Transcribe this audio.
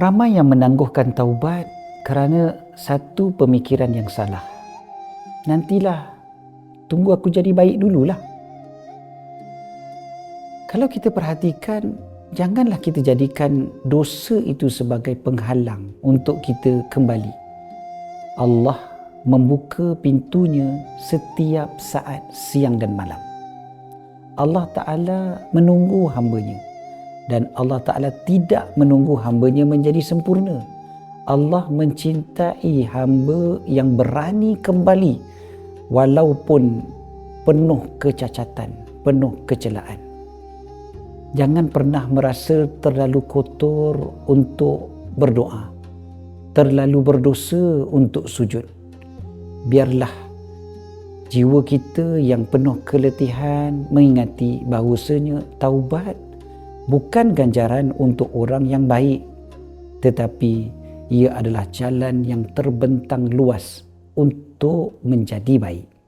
Ramai yang menangguhkan taubat kerana satu pemikiran yang salah. Nantilah, tunggu aku jadi baik dululah. Kalau kita perhatikan, janganlah kita jadikan dosa itu sebagai penghalang untuk kita kembali. Allah membuka pintunya setiap saat siang dan malam. Allah Ta'ala menunggu hambanya dan Allah Ta'ala tidak menunggu hambanya menjadi sempurna. Allah mencintai hamba yang berani kembali walaupun penuh kecacatan, penuh kecelaan. Jangan pernah merasa terlalu kotor untuk berdoa. Terlalu berdosa untuk sujud. Biarlah jiwa kita yang penuh keletihan mengingati bahawasanya taubat bukan ganjaran untuk orang yang baik tetapi ia adalah jalan yang terbentang luas untuk menjadi baik